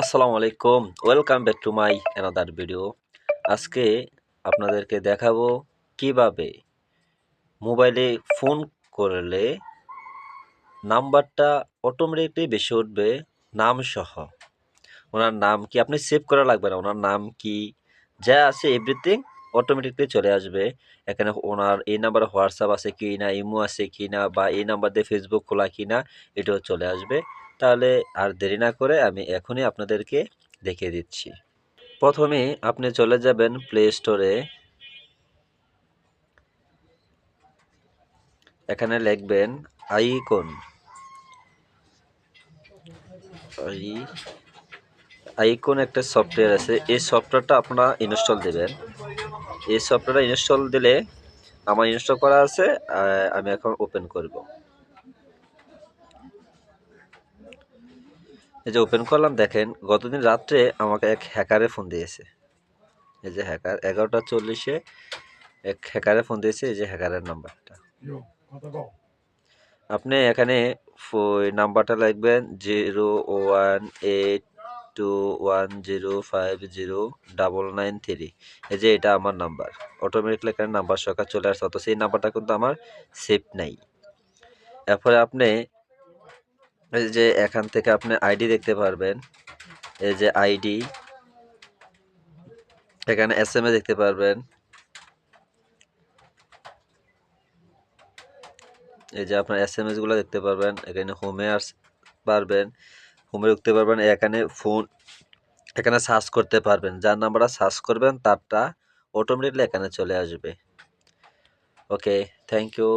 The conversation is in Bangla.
আসসালামু আলাইকুম। Welcome back to my another video আজকে আপনাদেরকে দেখাবো কীভাবে মোবাইলে ফোন করলে নাম্বারটা অটোমেটিকলি বেশি উঠবে, নাম সহ। ওনার নাম কি আপনি সেভ করা লাগবে না? ওনার নাম কি? যা আছে এভরিথিং অটোমেটিকলি চলে আসবে। এখানে ওনার এই নাম্বারে হোয়াটসঅ্যাপ আছে কি না ইমো আছে কি না বা এই নাম্বার দিয়ে ফেসবুক খোলা কি না এটাও চলে আসবে। তাহলে আর দেরি না করে আমি এখনই আপনাদেরকে দেখিয়ে দিচ্ছি। প্রথমে আপনি চলে যাবেন প্লে স্টোরে এখানে লিখবেন আইকন। আই, আইকন একটা সফটওয়্যার আছে। এই সফটওয়্যারটা আপনারা ইনস্টল দেবেন। এই সফটওয়্যারটা ইনস্টল দিলে আমার ইনস্টল করা আছে আমি এখন ওপেন করব। এই যে ওপেন করলাম দেখেন গতদিন রাত্রে আমাকে এক হ্যাকারে ফোন দিয়েছে। এই যে হ্যাকার এগারোটা চল্লিশে এক হ্যাকারে ফোন দিয়েছে এই যে হ্যাকারের নাম্বারটা. আপনি এখানে ফো- নাম্বারটা লিখবেন zero one eight two one zero five zero double nine three এই যে এটা আমার নাম্বার অটোমেটিকলি এখানে নাম্বার সরকার চলে আসছে অথচ এই নাম্বারটা কিন্তু আমার সেভ নাই। এরপরে আপনি এই যে এখান থেকে আপনি আইডি দেখতে পারবেন। এই যে আইডি এখানে এস এম এ দেখতে পারবেন। এই যে আপনার এস এম এসগুলো দেখতে পারবেন। এখানে হোমে আস পারবেন। হোমে ঢুকতে পারবেন। এখানে ফোন এখানে সার্চ করতে পারবেন। যার নাম্বারটা সার্চ করবেন, তারটা অটোমেটিকলি এখানে চলে আসবে। Okay thank you